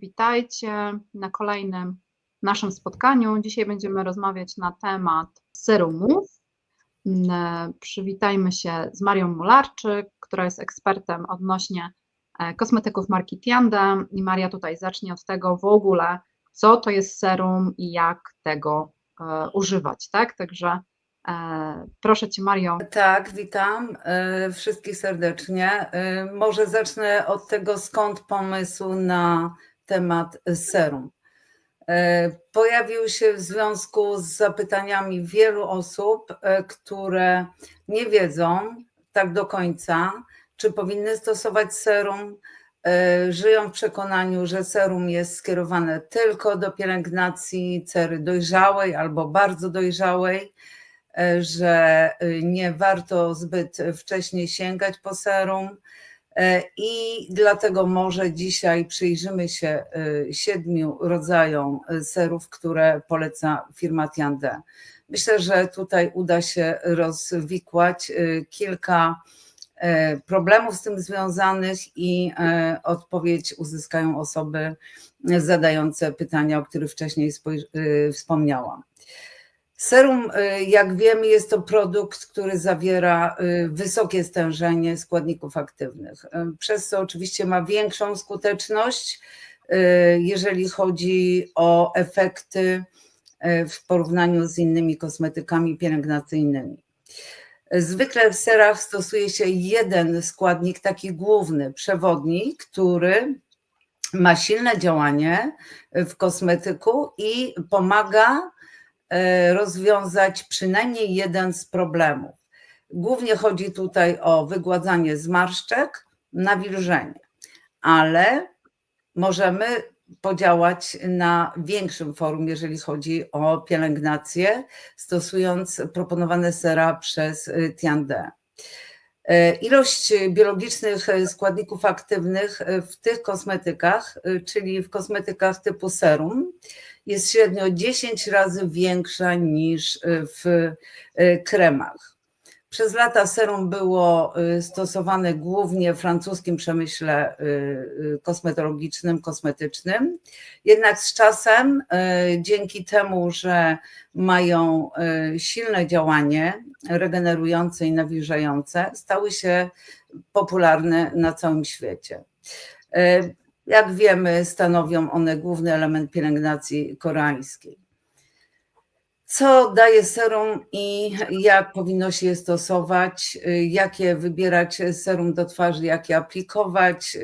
Witajcie na kolejnym naszym spotkaniu. Dzisiaj będziemy rozmawiać na temat serumów. Przywitajmy się z Marią Mularczyk, która jest ekspertem odnośnie e, kosmetyków marki Tiande. I Maria tutaj zacznie od tego w ogóle, co to jest serum i jak tego e, używać, tak? Także e, proszę Cię Mario. Tak, witam wszystkich serdecznie. Może zacznę od tego, skąd pomysł na temat serum. E, Pojawił się w związku z zapytaniami wielu osób, e, które nie wiedzą tak do końca, czy powinny stosować serum. E, Żyją w przekonaniu, że serum jest skierowane tylko do pielęgnacji cery dojrzałej albo bardzo dojrzałej że nie warto zbyt wcześnie sięgać po serum. E, I dlatego może dzisiaj przyjrzymy się y, siedmiu rodzajom y, serów, które poleca firma Tiande. Myślę, że tutaj uda się rozwikłać kilka e, problemów z tym związanych i e, odpowiedź uzyskają osoby zadające pytania, o których wcześniej wspomniałam. Serum, y, jak wiemy, jest to produkt, który zawiera y, wysokie stężenie składników aktywnych, y, przez co oczywiście ma większą skuteczność, jeżeli chodzi o efekty w porównaniu z innymi kosmetykami pielęgnacyjnymi. Zwykle w serach stosuje się jeden składnik, taki główny, przewodnik, który ma silne działanie w kosmetyku i pomaga rozwiązać przynajmniej jeden z problemów. Głównie chodzi tutaj o wygładzanie zmarszczek, nawilżenie, ale możemy podziałać na większym forum, jeżeli chodzi o pielęgnację, stosując proponowane sera przez y, Tiande. E, Ilość biologicznych e, składników aktywnych e, w tych kosmetykach, e, czyli w kosmetykach typu serum, jest średnio 10 razy większa niż e, w e, kremach. Przez lata serum było e, stosowane głównie w francuskim przemyśle kosmetologicznym, kosmetycznym. Jednak z czasem, dzięki temu, że mają silne działanie regenerujące i nawilżające, stały się popularne na całym świecie. Jak wiemy, stanowią one główny element pielęgnacji koreańskiej. Co daje serum i jak powinno się je stosować, jakie wybierać serum do twarzy, jak je aplikować,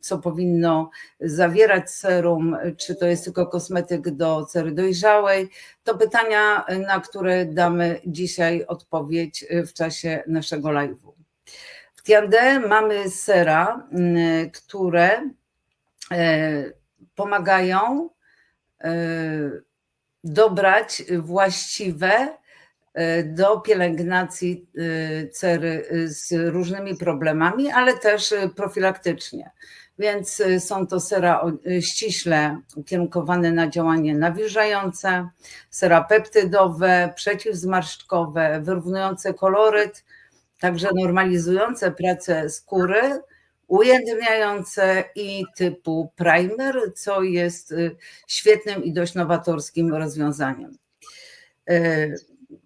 co powinno zawierać serum, czy to jest tylko kosmetyk do cery dojrzałej, to pytania, na które damy dzisiaj odpowiedź w czasie naszego live'u. W Tiande mamy sera, które pomagają e, dobrać właściwe e, do pielęgnacji e, cery e, z różnymi problemami, ale też e, profilaktycznie. Więc e, są to sera e, ściśle ukierunkowane na działanie nawilżające, sera peptydowe, przeciwzmarszczkowe, wyrównujące koloryt, także normalizujące pracę skóry, ujędrniające i typu primer, co jest y, świetnym i dość nowatorskim rozwiązaniem. Y,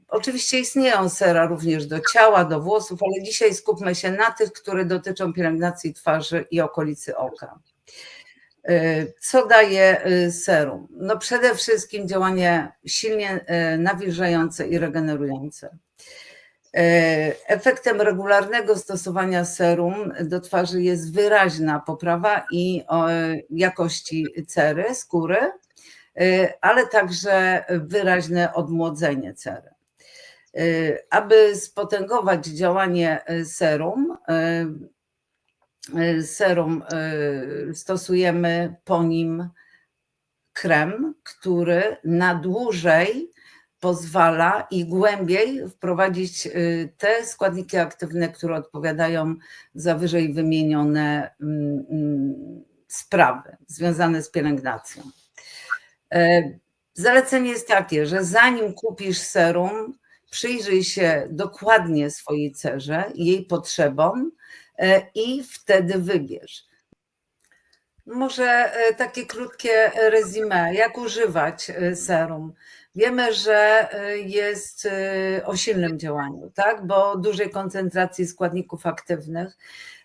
Oczywiście istnieją sera również do ciała, do włosów, ale dzisiaj skupmy się na tych, które dotyczą pielęgnacji twarzy i okolicy oka. Y, Co daje serum? No przede wszystkim działanie silnie nawilżające i regenerujące. E, Efektem regularnego stosowania serum do twarzy jest wyraźna poprawa i jakości cery, skóry, e, ale także wyraźne odmłodzenie cery. E, Aby spotęgować działanie serum, serum stosujemy po nim krem, który na dłużej pozwala i głębiej wprowadzić y, te składniki aktywne, które odpowiadają za wyżej wymienione mm, mm, sprawy związane z pielęgnacją. E, Zalecenie jest takie, że zanim kupisz serum, przyjrzyj się dokładnie swojej cerze jej potrzebom e, i wtedy wybierz. Może e, takie krótkie rezime, jak używać serum. Wiemy, że e, jest e, o silnym działaniu, tak? bo dużej koncentracji składników aktywnych,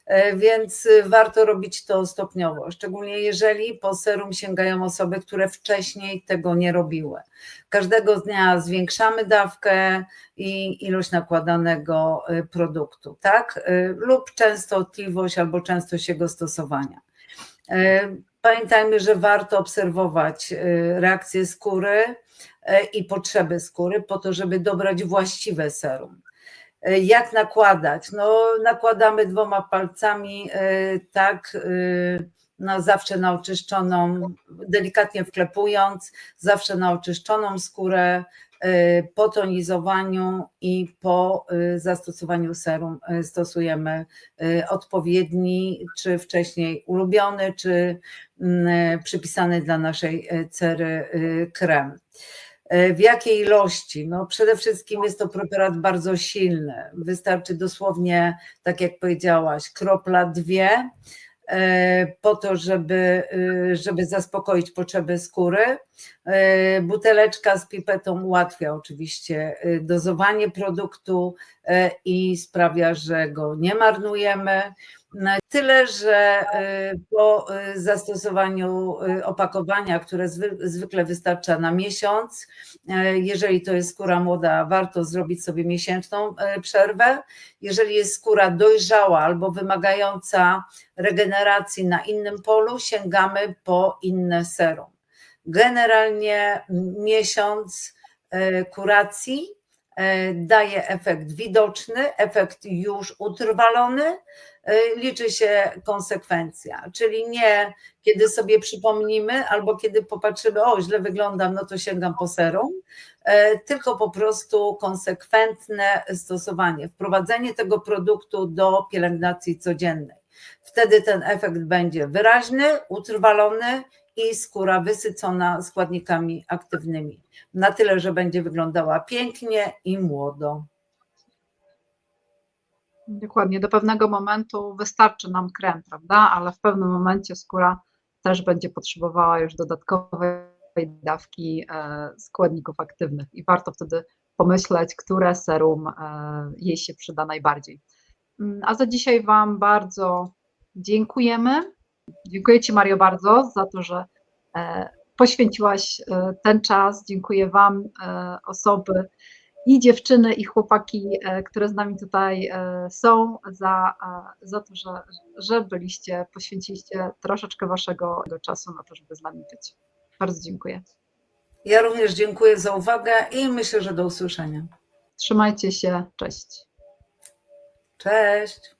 e, więc warto robić to stopniowo, szczególnie jeżeli po serum sięgają osoby, które wcześniej tego nie robiły. Każdego dnia zwiększamy dawkę i ilość nakładanego produktu, tak? Lub częstotliwość albo częstość jego stosowania. Pamiętajmy, że warto obserwować reakcje skóry i potrzeby skóry po to, żeby dobrać właściwe serum. E, Jak nakładać? No, nakładamy dwoma palcami, e, tak, e, na zawsze na oczyszczoną, delikatnie wklepując, zawsze na oczyszczoną skórę, e, po tonizowaniu i po e, zastosowaniu serum e, stosujemy e, odpowiedni, czy wcześniej ulubiony, czy mm, przypisany dla naszej e, cery e, krem. E, W jakiej ilości? No przede wszystkim jest to preparat bardzo silny. Wystarczy dosłownie, tak jak powiedziałaś, kropla dwie e, po to, żeby, e, żeby zaspokoić potrzeby skóry. Buteleczka z pipetą ułatwia oczywiście dozowanie produktu i sprawia, że go nie marnujemy. Tyle, że y, po y, zastosowaniu y, opakowania, które zwy- zwykle wystarcza na miesiąc, jeżeli to jest skóra młoda, warto zrobić sobie miesięczną przerwę. Jeżeli jest skóra dojrzała albo wymagająca regeneracji na innym polu, sięgamy po inne serum. Generalnie miesiąc kuracji daje efekt widoczny, efekt już utrwalony, y, liczy się konsekwencja, czyli nie kiedy sobie przypomnimy albo kiedy popatrzymy, o źle wyglądam, no to sięgam po serum, y, tylko po prostu konsekwentne stosowanie, wprowadzenie tego produktu do pielęgnacji codziennej. Wtedy ten efekt będzie wyraźny, utrwalony i skóra wysycona składnikami aktywnymi. Na tyle, że będzie wyglądała pięknie i młodo. Dokładnie, do pewnego momentu wystarczy nam krem, prawda? Ale w pewnym momencie skóra też będzie potrzebowała już dodatkowej dawki e, składników aktywnych i warto wtedy pomyśleć, które serum e, jej się przyda najbardziej. Mm, A za dzisiaj Wam bardzo dziękujemy. Dziękuję Ci, Mario, bardzo za to, że e, poświęciłaś e, ten czas. Dziękuję Wam, e, osoby i dziewczyny, i chłopaki, które z nami tutaj są, za, za to, że, że byliście, poświęciliście troszeczkę Waszego czasu na to, żeby z nami być. Bardzo dziękuję. Ja również dziękuję za uwagę i myślę, że do usłyszenia. Trzymajcie się. Cześć. Cześć.